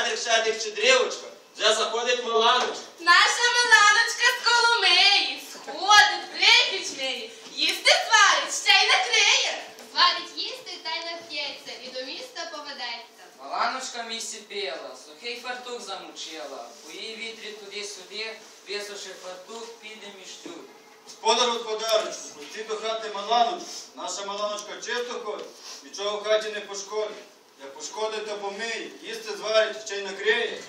щедрик, щедрик, щедрівочка, вже заходить Миланочка. Наша Миланочка з Коломиї сходить, припіч неї, їсти зварить, ще й накриє. Зварить їсти та й нап'ється, і до міста поведеться. Маланочка місці пила, сухий фартух замучила. У її вітрі туди-сюди, висушив фартух, піде між тюк. Господар господарочку, пусти до хати Маланочку. Наша Маланочка чисто ходить, нічого в хаті не пошкодить. Як пошкодить, то помиє, їсти зварить, ще й накриє.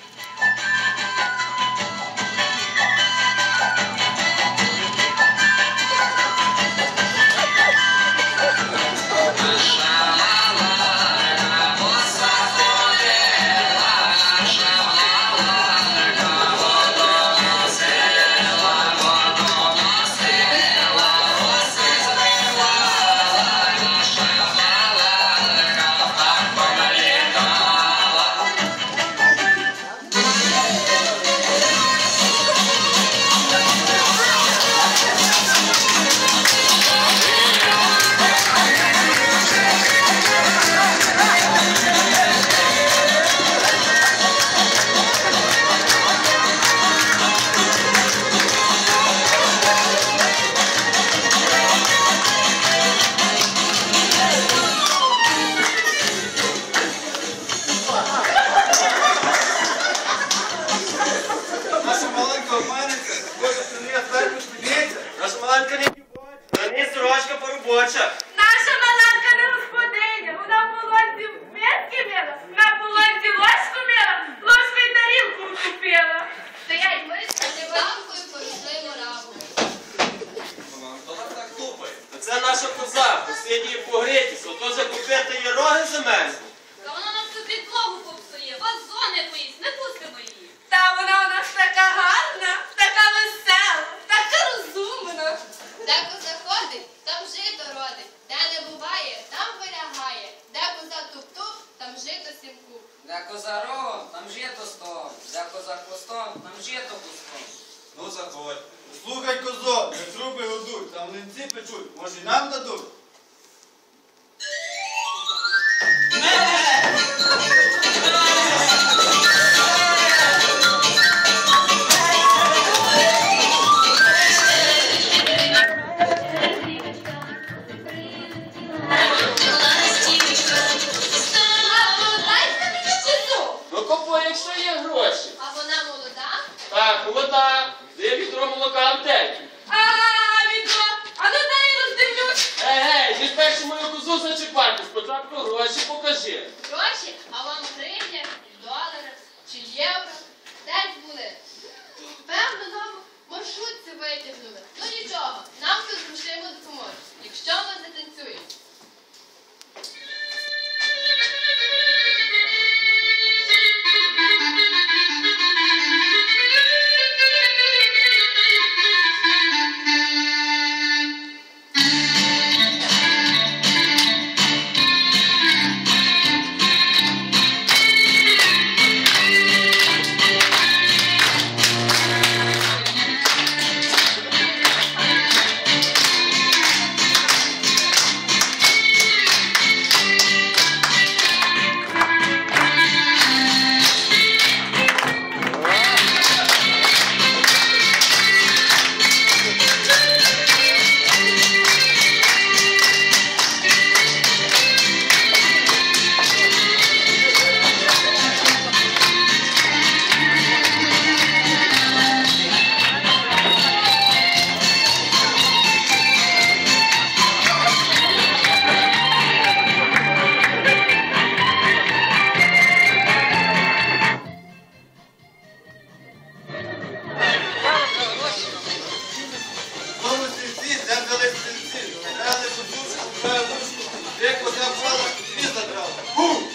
вушку, де коза впала, дві задрала. Бум!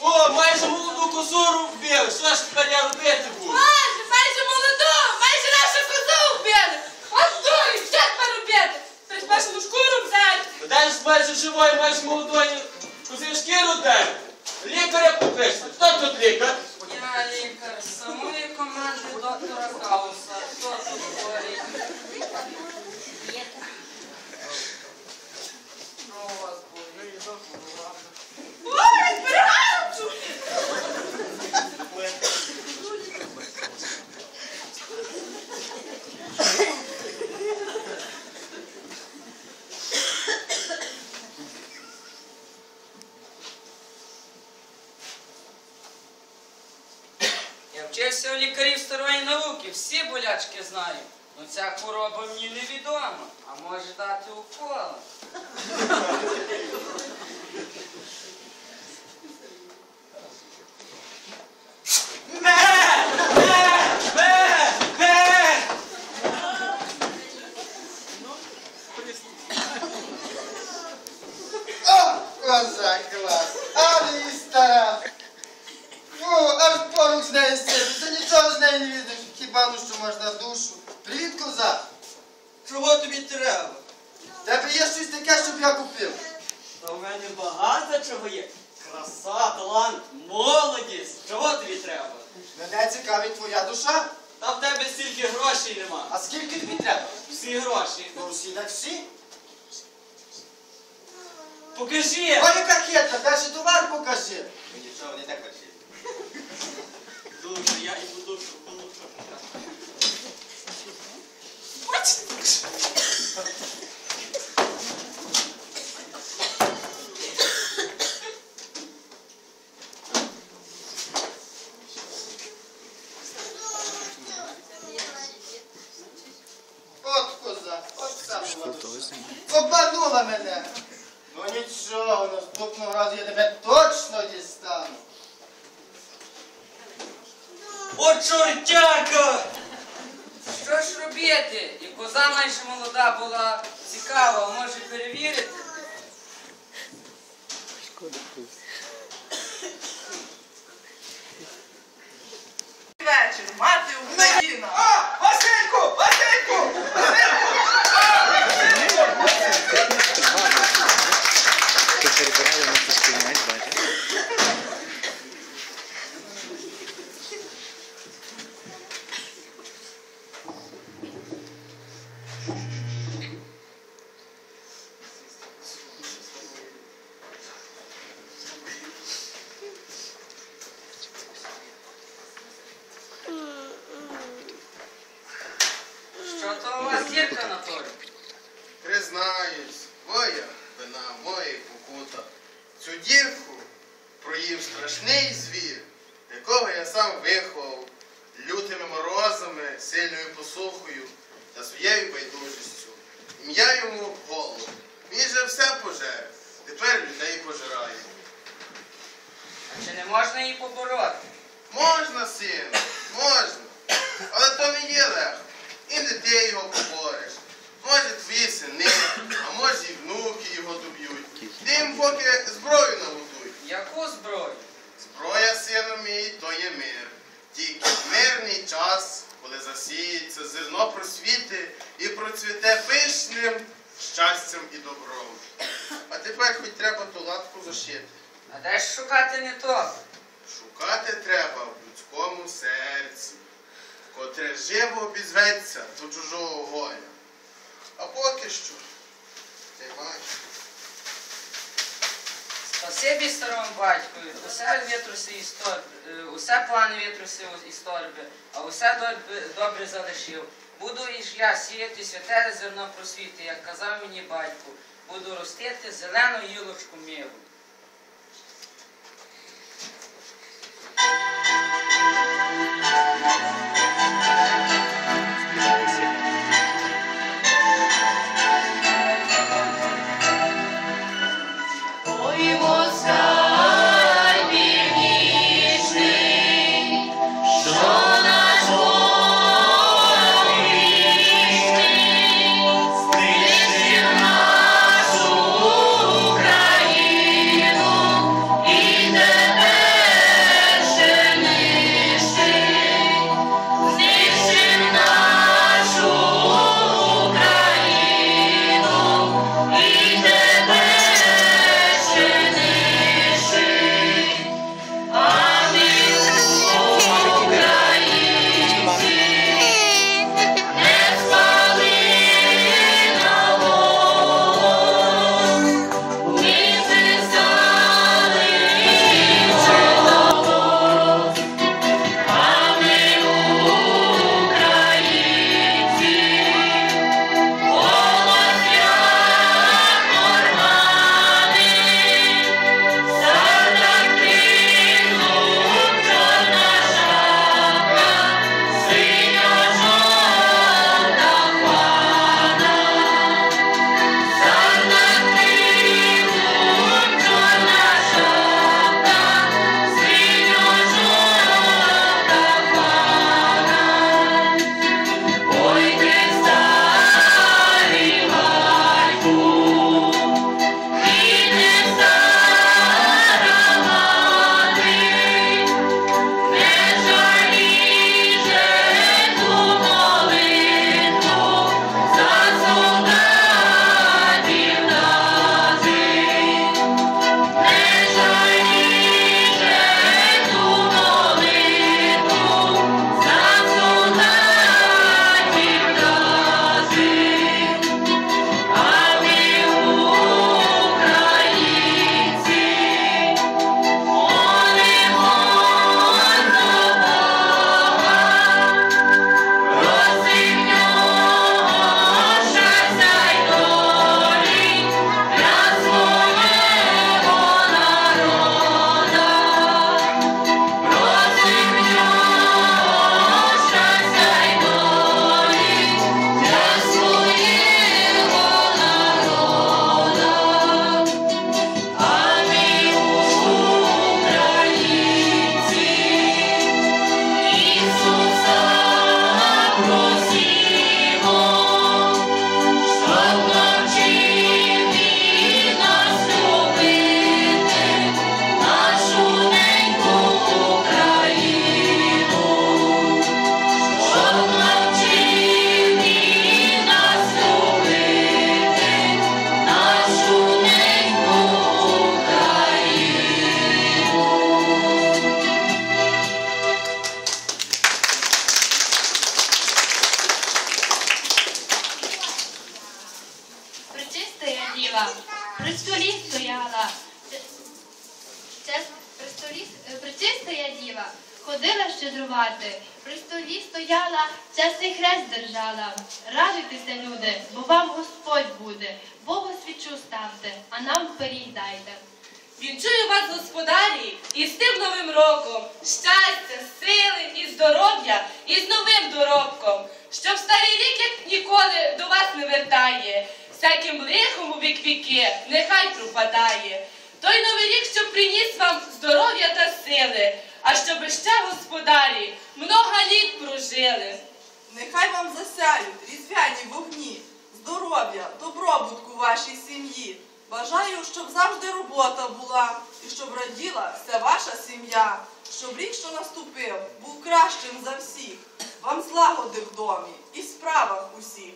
О, майже молоду козу вбили, що ж тепер я робити буду? Майже, майже молоду, майже нашу козу вбили. От дурі, що тепер робити? Ти ж бачимо шкуру взяти. Дай ж майже живої, майже молодої кози шкіру дай. Лікаря покличте. Хто тут лікар? Я лікар з самої команди доктора Кауса. Хто тут говорить? Про Всі болячки знаю. Ну ця хвороба мені невідома, а може дати укола. Коза клас! Але і стара! Аж поруч з нею сидить, нічого з неї не видиш, хіба ну що можна душу. Привіт, коза! Чого тобі треба? Тебе є щось таке, щоб я купив? Та у мене багато чого є. Краса, талант, молодість. Чого тобі треба? Мене цікавить твоя душа. Та в тебе стільки грошей нема. А скільки тобі треба? Всі гроші. Ну, всі так всі. Покажи! Ой, яка хитра, перший товар покажи. Ну нічого, не так перший. What? Була цікава, може перевірити? Поки зброю нагодуй. Яку зброю? Зброя, сину мій, то є мир. Тільки мирний час, коли засіється зерно просвіти і процвіте пишним щастям і добром. А тепер хоч треба ту латку зашити. А де ж шукати не то? Шукати треба в людському серці, котре живо обізветься до чужого горя. А поки що тримай. Спасибі старому батькові, усе вітруси із торби, е, усе плани вітруси із торби, а усе добре, залишив. Буду і ж я сіяти святе зерно просвіти, як казав мені батько, буду ростити зелену гілочку милу. Діва, ходила щедрувати, при столі стояла, чесний хрест держала. Радуйтеся, люди, бо вам Господь буде, Богу свічу ставте, а нам пиріг дайте. Вінчую вас, господарі, із тим новим роком, щастя, сили і здоров'я, і з новим доробком, щоб старий рік, як ніколи, до вас не вертає, всяким лихом у вік віки нехай пропадає. Той новий рік, щоб приніс вам здоров'я та сили, а щоб ще, господарі, много літ прожили. Нехай вам засяють різдвяні вогні, здоров'я, добробутку вашій сім'ї. Бажаю, щоб завжди робота була і щоб раділа вся ваша сім'я, щоб рік, що наступив, був кращим за всіх. Вам злагоди в домі і в справах усіх.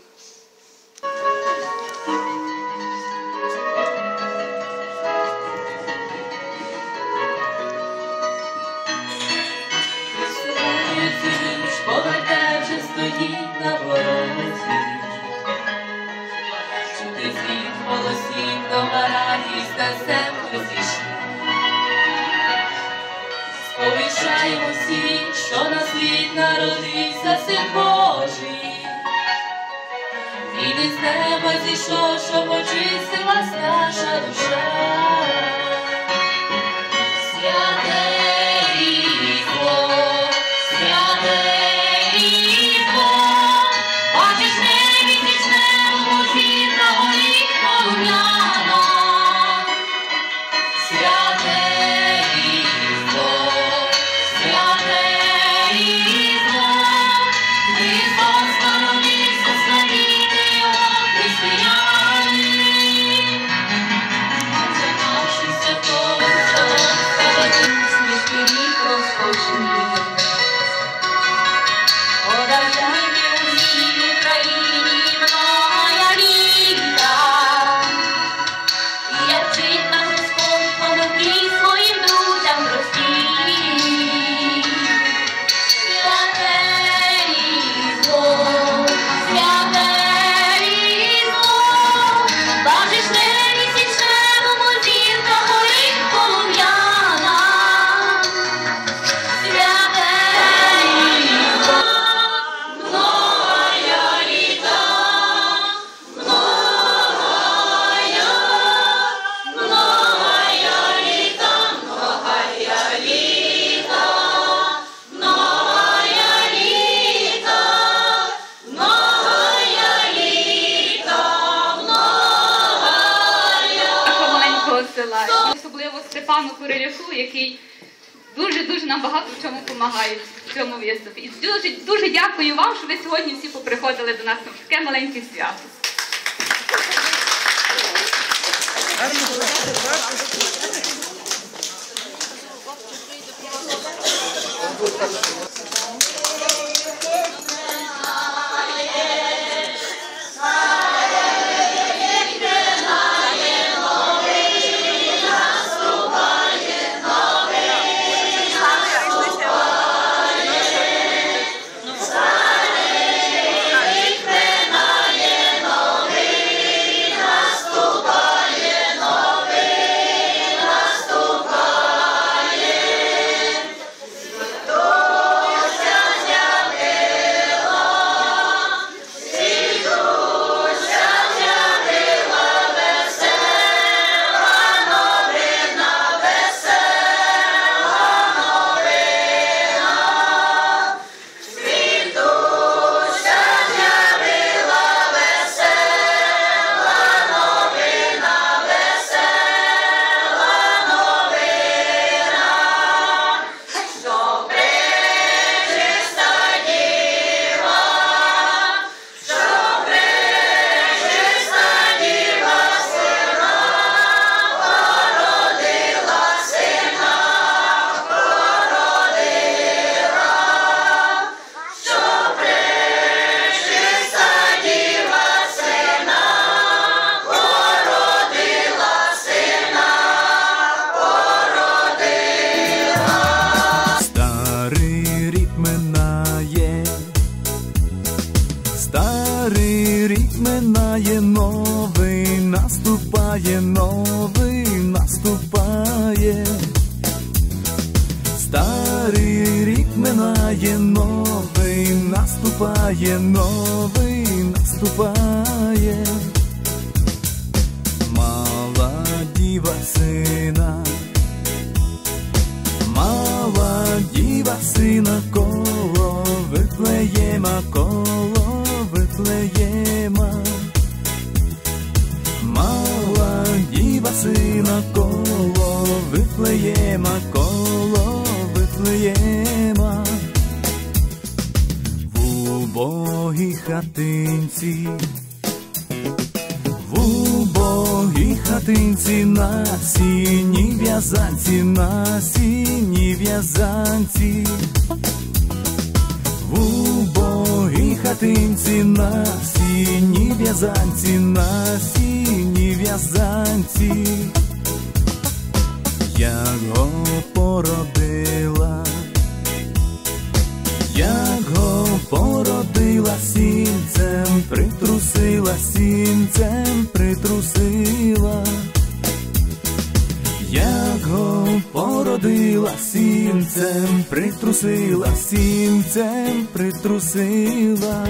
На порозі. Чути звіт голосів, нова радість на землю зійшла. Сповіщаємо всі, що на світ народився Син Божий. Він із неба зійшов, щоб очистилась наша душа. В цьому виступі. І дуже, дуже дякую вам, що ви сьогодні всі поприходили до нас на таке маленьке свято. Старий наступає, новий наступає. Старий рік минає, новий наступає, новий наступає. Мала діва сина, мала діва сина, коло виплеєма, коло виплеєма. Мала діва сина, коло виплеєма, коло виплеєма. В убогій хатинці, в убогій хатинці, на сіній в'язанці, на сіній в'язанці. Убогій хатинці, на сіній в'язанці, на сіній в'язанці. Як го породила, як го породила, сінцем притрусила, сінцем притрусила, як го породила, сінцем притрусила, сінцем притрусила.